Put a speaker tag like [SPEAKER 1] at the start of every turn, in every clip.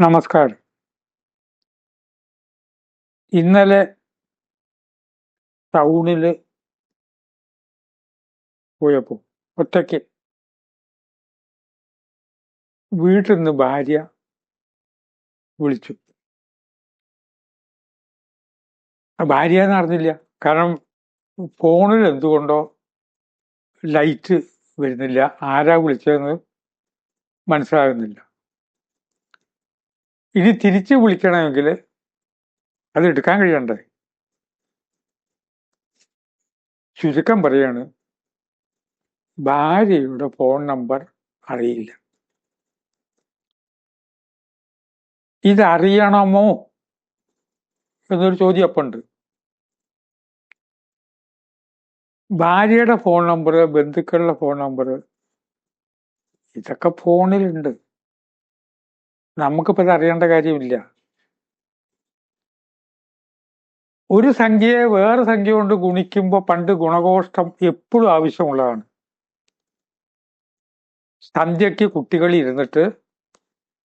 [SPEAKER 1] നമസ്കാരം. ഇന്നലെ ടൗണിൽ പോയപ്പോൾ ഒറ്റയ്ക്ക് വീട്ടിൽ നിന്ന് ഭാര്യ വിളിച്ചു. ഭാര്യ എന്ന് അറിഞ്ഞില്ല. കാരണം ഫോണിൽ എന്തുകൊണ്ടോ ലൈറ്റ് വരുന്നില്ല. ആരാ വിളിച്ചതെന്ന് മനസ്സിലാകുന്നില്ല. ഇനി തിരിച്ച് വിളിക്കണമെങ്കിൽ അത് എടുക്കാൻ കഴിയണ്ടേ? ചുരുക്കം പറയാണ് ഭാര്യയുടെ ഫോൺ നമ്പർ അറിയില്ല. ഇതറിയണമോ? എന്നൊരു ചോദ്യം അപ്പം ഉണ്ട്. ഭാര്യയുടെ ഫോൺ നമ്പർ ബന്ധുക്കളുടെ ഫോൺ നമ്പർ ഇതൊക്കെ ഫോണിലുണ്ട് നമുക്കിപ്പോൾ ഇത് അറിയേണ്ട കാര്യമില്ല. ഒരു സംഖ്യയെ വേറെ സംഖ്യ കൊണ്ട് ഗുണിക്കുമ്പോൾ പണ്ട് ഗുണകോഷ്ടം എപ്പോഴും ആവശ്യമുള്ളതാണ്. സന്ധ്യയ്ക്ക് കുട്ടികൾ ഇരുന്നിട്ട്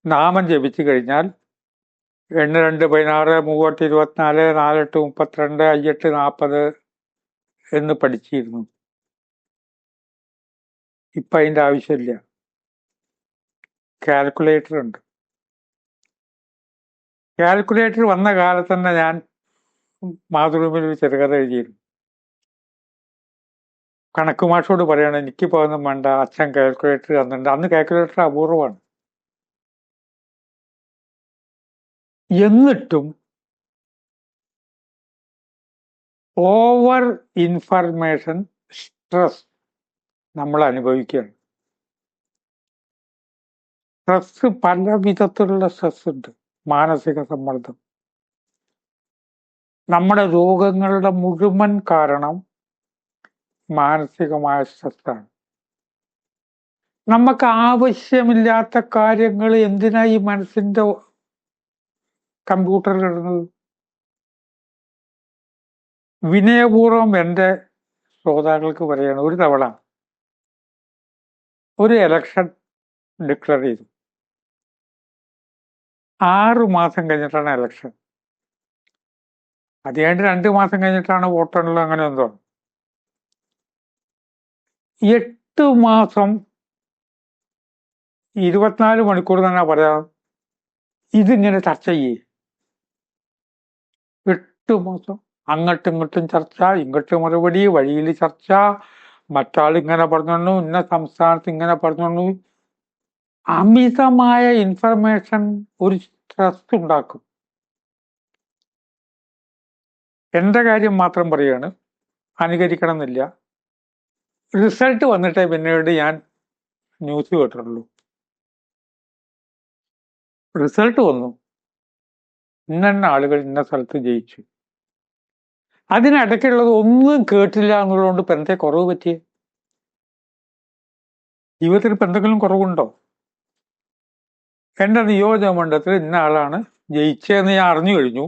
[SPEAKER 1] നാമം ജപിച്ചു കഴിഞ്ഞാൽ എണ്ണ രണ്ട് പതിനാറ് മൂവട്ട് ഇരുപത്തിനാല് നാലെട്ട് മുപ്പത്തിരണ്ട് അയ്യെട്ട് നാൽപ്പത് എന്ന് പഠിച്ചിരുന്നു. ഇപ്പം അതിന്റെ ആവശ്യമില്ല. കാൽക്കുലേറ്റർ ഉണ്ട്. കാൽക്കുലേറ്റർ വന്ന കാലത്ത് തന്നെ ഞാൻ മാതൃഭൂമിയിൽ ഒരു ചെറുകഥ എഴുതിയിരുന്നു. കണക്ക് മാഷോട് പറയണം എനിക്ക് പോകുന്ന വേണ്ട അച്ഛൻ കാൽക്കുലേറ്റർ തന്നിട്ടുണ്ട്. അന്ന് കാൽക്കുലേറ്റർ അപൂർവമാണ്. എന്നിട്ടും ഓവർ ഇൻഫർമേഷൻ സ്ട്രെസ് നമ്മൾ അനുഭവിക്കുകയാണ്. സ്ട്രെസ് പല വിധത്തിലുള്ള സ്ട്രെസ് ഉണ്ട്. മാനസിക സമ്മർദ്ദം. നമ്മുടെ രോഗങ്ങളുടെ മുഴുവൻ കാരണം മാനസികമായ സ്ട്രെസ്സാണ്. നമുക്ക് ആവശ്യമില്ലാത്ത കാര്യങ്ങൾ എന്തിനാ ഈ മനസ്സിന്റെ കമ്പ്യൂട്ടറിൽ ഇടുന്നത്? വിനയപൂർവം എന്റെ ശ്രോതാക്കൾക്ക് പറയണം ഒരു തവണ ഒരു എലക്ഷൻ ഡിക്ലെയർ ചെയ്തു. ആറ് മാസം കഴിഞ്ഞിട്ടാണ് എലക്ഷൻ അത് രണ്ട് മാസം കഴിഞ്ഞിട്ടാണ് വോട്ടെണ്ണൽ അങ്ങനെ എന്തോ. എട്ട് മാസം ഇരുപത്തിനാല് മണിക്കൂർ തന്നെ പറയാം. ഇതിങ്ങനെ ചർച്ച ചെയ്യേ. എട്ട് മാസം അങ്ങോട്ടും ഇങ്ങോട്ടും ചർച്ച ഇങ്ങോട്ട് മറുപടി വഴിയിൽ ചർച്ച. മറ്റാൾ ഇങ്ങനെ പറഞ്ഞു ഇന്ന സംസ്ഥാനത്ത് ഇങ്ങനെ പറഞ്ഞു അമിതമായ ഇൻഫർമേഷൻ ഒരു സ്ട്രെസ് ഉണ്ടാക്കും. എന്റെ കാര്യം മാത്രം പറയാണ് അനുകരിക്കണം എന്നില്ല റിസൾട്ട് വന്നിട്ടേ പിന്നീട് ഞാൻ ന്യൂസ് കേട്ടിട്ടുള്ളൂ. റിസൾട്ട് വന്നു. ഇന്ന ആളുകൾ ഇന്ന സ്ഥലത്ത് ജയിച്ചു. അതിനിടയ്ക്കുള്ളത് ഒന്നും കേട്ടില്ല എന്നുള്ളതുകൊണ്ട് ഇപ്പം എന്തേ കുറവ് പറ്റിയേ? ജീവിതത്തിൽ ഇപ്പം എന്തെങ്കിലും കുറവുണ്ടോ? എന്റെ നിയോജക മണ്ഡലത്തിൽ ഇന്ന ആളാണ് ജയിച്ചതെന്ന് ഞാൻ അറിഞ്ഞു കഴിഞ്ഞു.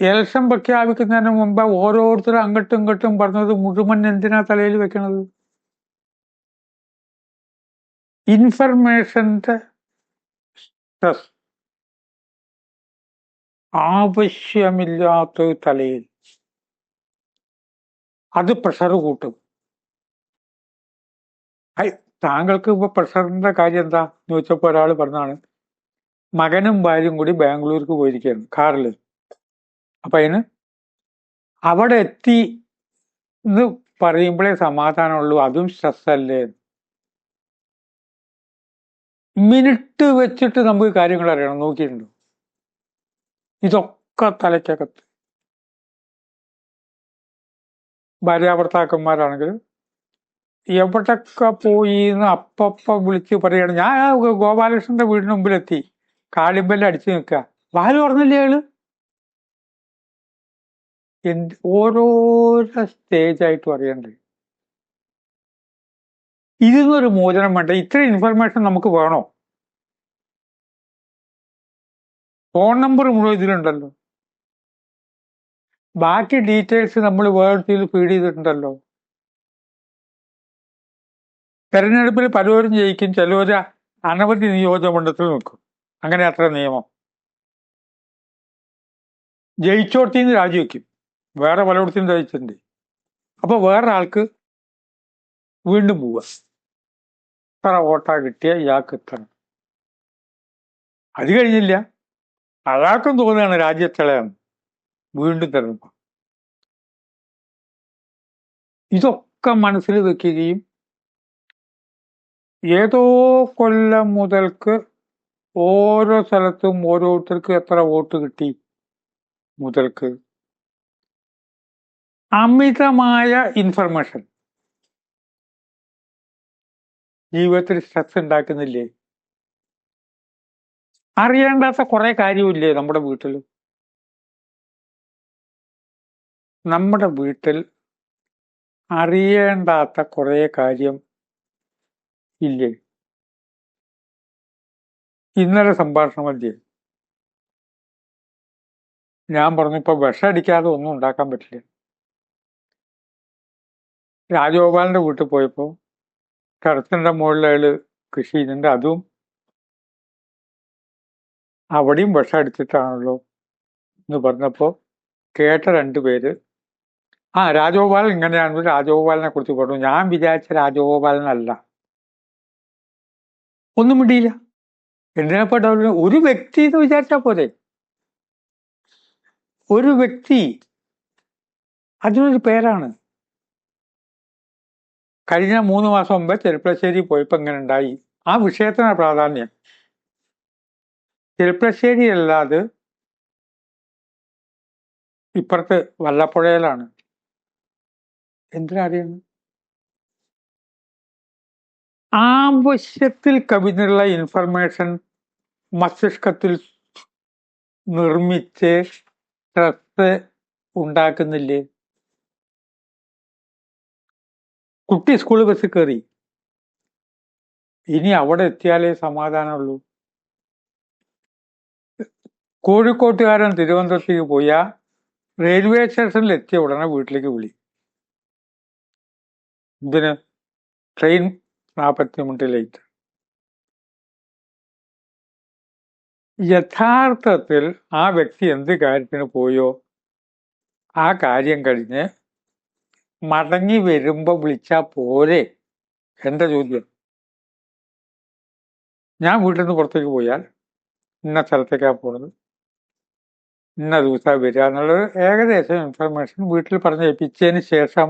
[SPEAKER 1] ഇലക്ഷൻ പ്രഖ്യാപിക്കുന്നതിന് മുമ്പ് ഓരോരുത്തരും അങ്ങോട്ടും ഇങ്ങോട്ടും പറഞ്ഞത് മുഴുവൻ എന്തിനാ തലയിൽ വെക്കണത്? ഇൻഫർമേഷന്റെ സ്ട്രെസ്. ആവശ്യമില്ലാത്ത തലയിൽ. അത് പ്രഷർ കൂട്ടും. താങ്കൾക്ക് ഇപ്പൊ പ്രഷറിന്റെ കാര്യം എന്താ? എന്ന് ചോദിച്ചപ്പോ ഒരാൾ പറഞ്ഞാണ് മകനും ഭാര്യയും കൂടി ബാംഗ്ലൂർക്ക് പോയിരിക്കുകയാണ് കാറിൽ. അപ്പൊ അതിന് അവിടെ എത്തി എന്ന് പറയുമ്പോഴേ സമാധാനമുള്ളൂ അതും സ്ട്രെസ് അല്ലേ മിനിറ്റ് വെച്ചിട്ട് നമുക്ക് കാര്യങ്ങൾ അറിയണം നോക്കിയിട്ടുണ്ടോ? ഇതൊക്കെ തലയ്ക്കകത്ത്. ഭാര്യാഭർത്താക്കന്മാരാണെങ്കിൽ എവിടൊക്കെ പോയി എന്ന് അപ്പപ്പ വിളിച്ച് പറയാണ്. ഞാൻ ഗോപാലകൃഷ്ണന്റെ വീടിന് മുമ്പിലെത്തി. കാളിമ്പല്ല അടിച്ചു നിൽക്കുക വാൽ പറഞ്ഞില്ലേ അയാൾ എന്ത് ഓരോരോ സ്റ്റേജായിട്ട് അറിയണ്ടേ ഇതിന്നൊരു മോചനം വേണ്ട. ഇത്ര ഇൻഫർമേഷൻ നമുക്ക് വേണോ? ഫോൺ നമ്പർ മുഴുവൻ ഇതിലുണ്ടല്ലോ. ബാക്കി ഡീറ്റെയിൽസ് നമ്മൾ വേർഡ് ഫീഡ് ചെയ്തിട്ടുണ്ടല്ലോ. തെരഞ്ഞെടുപ്പിൽ പലരും ജയിക്കും ചിലവർ അനവധി നിയോജകമണ്ഡലത്തിൽ നിൽക്കും. അങ്ങനെ അത്ര നിയമം. ജയിച്ചോടത്തിന്ന് രാജിവെക്കും. വേറെ പലയിടത്തും ജയിച്ചിട്ടുണ്ട്. അപ്പൊ വേറെ ആൾക്ക് വീണ്ടും പോവുക. എത്ര വോട്ടാ കിട്ടിയ ഇയാൾക്ക് എത്തണം അത് കഴിഞ്ഞില്ല. അയാൾക്കും തോന്നുകയാണ് രാജ്യത്തിളയാണ് വീണ്ടും തെരഞ്ഞെടുപ്പ്. ഇതൊക്കെ മനസ്സിൽ വെക്കുകയും ഏതോ കൊല്ലം മുതൽക്ക് ഓരോ സ്ഥലത്തും ഓരോരുത്തർക്കും എത്ര വോട്ട് കിട്ടി മുതൽക്ക്? അമിതമായ ഇൻഫർമേഷൻ ജീവിതത്തിൽ സ്ട്രെസ് ഉണ്ടാക്കുന്നില്ലേ? അറിയേണ്ടാത്ത കുറെ കാര്യമില്ലേ നമ്മുടെ വീട്ടിൽ? നമ്മുടെ വീട്ടിൽ അറിയേണ്ടാത്ത കുറെ കാര്യം ഇല്ലേ? ഇന്നലെ സംഭാഷണ മധ്യേ ഞാൻ പറഞ്ഞു ഇപ്പൊ വിഷമടിക്കാതെ ഒന്നും ഉണ്ടാക്കാൻ പറ്റില്ല. രാജഗോപാലിന്റെ വീട്ടിൽ പോയപ്പോ കടത്തിന്റെ മുകളിലയാൾ കൃഷി ചെയ്യുന്നുണ്ട്. അതും അവിടെയും വിഷം അടിച്ചിട്ടാണല്ലോ എന്ന് പറഞ്ഞപ്പോ കേട്ട രണ്ടുപേര് ആ രാജഗോപാലൻ ഇങ്ങനെയാണെന്ന് രാജഗോപാലിനെ കുറിച്ച് പറഞ്ഞു. ഞാൻ വിചാരിച്ച രാജഗോപാലനല്ല ഒന്നും മിണ്ടിയില്ല. എന്തിനാപ്പെട്ട ഒരു വ്യക്തി എന്ന് വിചാരിച്ചാ പോരെ? ഒരു വ്യക്തി അതിനൊരു പേരാണ്. കഴിഞ്ഞ മൂന്ന് മാസം മുമ്പ് ചെരുപ്പശ്ശേരി പോയപ്പോ ഇങ്ങനെ ഉണ്ടായി. ആ വിഷയത്തിനാണ് പ്രാധാന്യം. ചെരുപ്പശ്ശേരി അല്ലാതെ ഇപ്പുറത്ത് വല്ലപ്പുഴയിലാണ്. എന്തിനാ അറിയുന്നത്? ആവശ്യത്തിൽ കവിഞ്ഞുള്ള ഇൻഫർമേഷൻ മസ്തിഷ്കത്തിൽ നിർമ്മിച്ച് സ്ട്രെസ് ഉണ്ടാക്കുന്നില്ലേ? കുട്ടി സ്കൂൾ ബസ് കയറി ഇനി അവിടെ എത്തിയാലേ സമാധാനമുള്ളൂ. കോഴിക്കോട്ടുകാരൻ തിരുവനന്തപുരത്തേക്ക് പോയ റെയിൽവേ സ്റ്റേഷനിൽ എത്തിയ ഉടനെ വീട്ടിലേക്ക് വിളി. ഇതിന് ട്രെയിൻ നാൽപ്പത്തി ലേറ്റ് യഥാർത്ഥത്തിൽ ആ വ്യക്തി എന്ത് കാര്യത്തിന് പോയോ? ആ കാര്യം കഴിഞ്ഞ് മടങ്ങി വരുമ്പോൾ വിളിച്ചാൽ പോരെ? എന്റെ ചോദ്യം? ഞാൻ വീട്ടിൽ നിന്ന് പുറത്തേക്ക് പോയാൽ ഇന്ന സ്ഥലത്തേക്കാണ് പോണത്? ഇന്ന ദിവസം വരിക എന്നുള്ളൊരു ഏകദേശം ഇൻഫർമേഷൻ വീട്ടിൽ പറഞ്ഞേൽപ്പിച്ചതിന് ശേഷം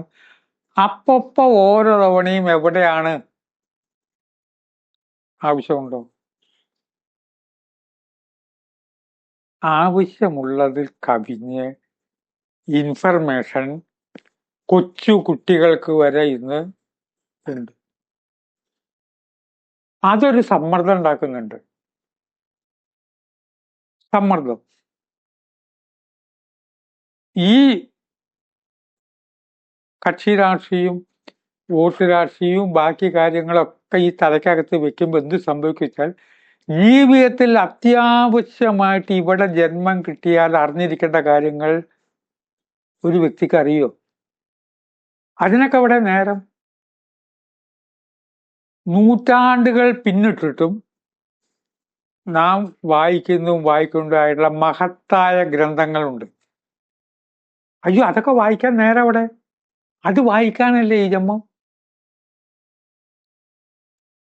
[SPEAKER 1] അപ്പൊപ്പ ഓരോ തവണയും എവിടെയാണ് ആവശ്യമുണ്ടോ? ആവശ്യമുള്ളതിൽ കവിഞ്ഞ് ഇൻഫർമേഷൻ കൊച്ചു കുട്ടികൾക്ക് വരെ ഇന്ന് ഉണ്ട്. അതൊരു സമ്മർദ്ദം ഉണ്ടാക്കുന്നുണ്ട്. സമ്മർദ്ദം. ഈ കക്ഷി വോട്ട് രാഷ്ട്രീയവും ബാക്കി കാര്യങ്ങളൊക്കെ ഈ തലയ്ക്കകത്ത് വെക്കുമ്പോൾ എന്ത് സംഭവിക്കും വെച്ചാൽ ജീവിതത്തിൽ അത്യാവശ്യമായിട്ട് ഇവിടെ ജന്മം കിട്ടിയാൽ അറിഞ്ഞിരിക്കേണ്ട കാര്യങ്ങൾ ഒരു വ്യക്തിക്ക് അറിയോ? അതിനൊക്കെ അവിടെ നേരം? നൂറ്റാണ്ടുകൾ പിന്നിട്ടിട്ടും നാം വായിക്കുന്നതും വായിക്കുന്നതുമായിട്ടുള്ള മഹത്തായ ഗ്രന്ഥങ്ങളുണ്ട്. അയ്യോ അതൊക്കെ വായിക്കാൻ നേരം അവിടെ അത് വായിക്കാനല്ലേ ഈ ജന്മം?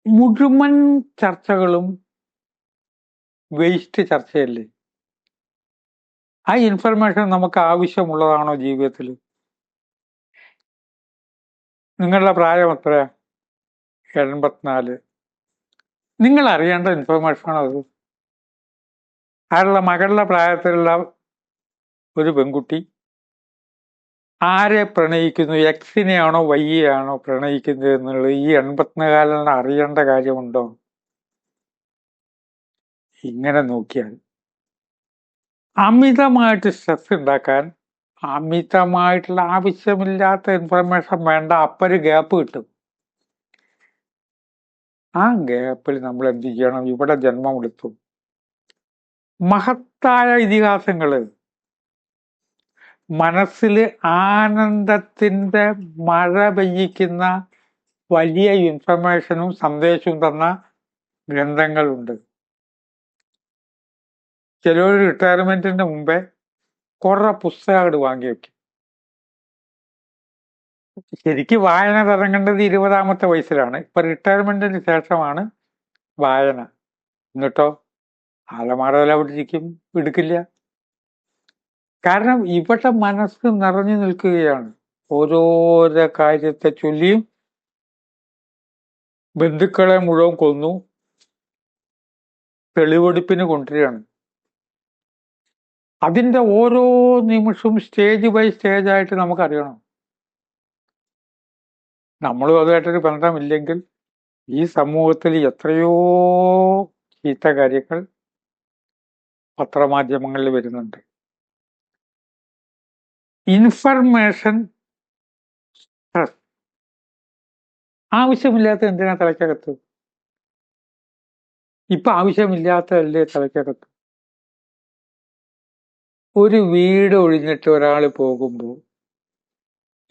[SPEAKER 1] മുഴുവൻ ചർച്ചകളും വേസ്റ്റ് ചർച്ചയല്ലേ? ആ ഇൻഫർമേഷൻ നമുക്ക് ആവശ്യമുള്ളതാണോ ജീവിതത്തിൽ? നിങ്ങളുടെ പ്രായം എത്ര? എൺപത്തിനാല്. നിങ്ങൾ അറിയേണ്ട ഇൻഫർമേഷൻ അത്. അയാളുടെ മകളുടെ പ്രായത്തിലുള്ള ഒരു പെൺകുട്ടി ആരെ പ്രണയിക്കുന്നു? എക്സിനെയാണോ വയ്യയാണോ പ്രണയിക്കുന്നത് എന്നുള്ളത് ഈ എൺപത്തിനാലിന് അറിയേണ്ട കാര്യമുണ്ടോ? ഇങ്ങനെ നോക്കിയാൽ. അമിതമായിട്ട് സ്ട്രെസ് ഉണ്ടാക്കാൻ അമിതമായിട്ടുള്ള ആവശ്യമില്ലാത്ത ഇൻഫർമേഷൻ വേണ്ട അപ്പൊരു ഗ്യാപ്പ് കിട്ടും. ആ ഗ്യാപ്പിൽ നമ്മൾ എന്ത് ചെയ്യണം? ഇവിടെ ജന്മം എടുത്തു മഹത്തായ ഇതിഹാസങ്ങൾ. മനസ്സിൽ ആനന്ദത്തിന്റെ മഴ പെയ്യിക്കുന്ന വലിയ ഇൻഫർമേഷനും സന്ദേശവും തന്ന ഗ്രന്ഥങ്ങളുണ്ട്. ചിലർ റിട്ടയർമെന്റിന്റെ മുമ്പേ കുറെ പുസ്തകങ്ങൾ വാങ്ങി വെക്കും. ശരിക്ക് വായന തുടങ്ങേണ്ടത് ഇരുപതാമത്തെ വയസ്സിലാണ്. ഇപ്പൊ റിട്ടയർമെന്റിന് ശേഷമാണ് വായന. എന്നിട്ടോ? അലമാറയിൽ അവിടെ ഇരിക്കും എടുക്കില്ല. കാരണം ഇവിടെ മനസ്സ് നിറഞ്ഞു നിൽക്കുകയാണ്. ഓരോരോ കാര്യത്തെ ചൊല്ലിയും ബന്ധുക്കളെ മുഴുവൻ കൊന്നു. തെളിവെടുപ്പിന് കൊണ്ടുവരികയാണ്. അതിന്റെ ഓരോ നിമിഷവും സ്റ്റേജ് ബൈ സ്റ്റേജ് ആയിട്ട് നമുക്കറിയണം. നമ്മളും അതുമായിട്ടൊരു ബന്ധമില്ലെങ്കിൽ ഈ സമൂഹത്തിൽ എത്രയോ ചീത്ത കാര്യങ്ങൾ പത്രമാധ്യമങ്ങളിൽ വരുന്നുണ്ട്. ഇൻഫർമേഷൻ ആവശ്യമില്ലാത്ത എന്തിനാ തലയ്ക്കകത്ത്? ഇപ്പൊ ആവശ്യമില്ലാത്തതല്ലേ തലയ്ക്കകത്ത്? ഒരു വീട് ഒഴിഞ്ഞിട്ട് ഒരാൾ പോകുമ്പോൾ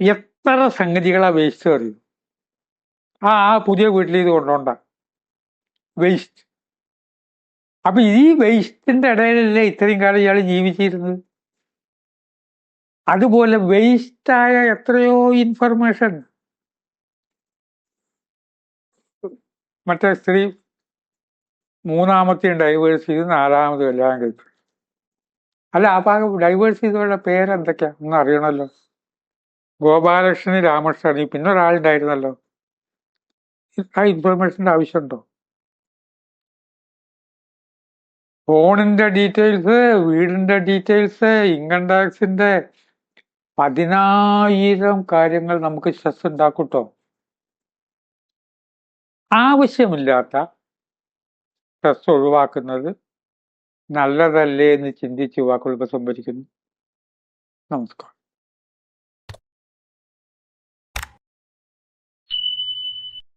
[SPEAKER 1] എത്ര സംഗതികളാ വേസ്റ്റ് അറിയും? ആ ആ പുതിയ വീട്ടിൽ ഇത് കൊണ്ടോണ്ട. വേസ്റ്റ് അപ്പൊ ഈ വേസ്റ്റിന്റെ ഇടയിലല്ലേ ഇത്രയും കാലം ഇയാൾ ജീവിച്ചിരുന്നത്? അതുപോലെ വേസ്റ്റായ എത്രയോ ഇൻഫർമേഷൻ മറ്റേ സ്ത്രീ മൂന്നാമത്തെയും ഡൈവേഴ്സ് ചെയ്ത് നാലാമത് എല്ലാം കഴിച്ചു. അല്ല ആ ഭാഗം ഡൈവേഴ്സ് ചെയ്തവരുടെ പേരെന്തൊക്കെയാ? ഒന്ന് അറിയണമല്ലോ. ഗോപാലകൃഷ്ണൻ രാമകൃഷ്ണൻ പിന്നെ ഒരാളുണ്ടായിരുന്നല്ലോ ആ ഇൻഫർമേഷന്റെ ആവശ്യമുണ്ടോ? ഫോണിന്റെ ഡീറ്റെയിൽസ് വീടിന്റെ ഡീറ്റെയിൽസ് ഇൻകം ടാക്സിന്റെ പതിനായിരം കാര്യങ്ങൾ നമുക്ക് സ്ട്രെസ് ഉണ്ടാക്കൂട്ടോ ആവശ്യമില്ലാത്ത സ്ട്രെസ് ഒഴിവാക്കുന്നത് നല്ലതല്ലേ എന്ന് ചിന്തിച്ച് വാക്കുകൾ സംഭരിക്കുന്നു നമസ്കാരം.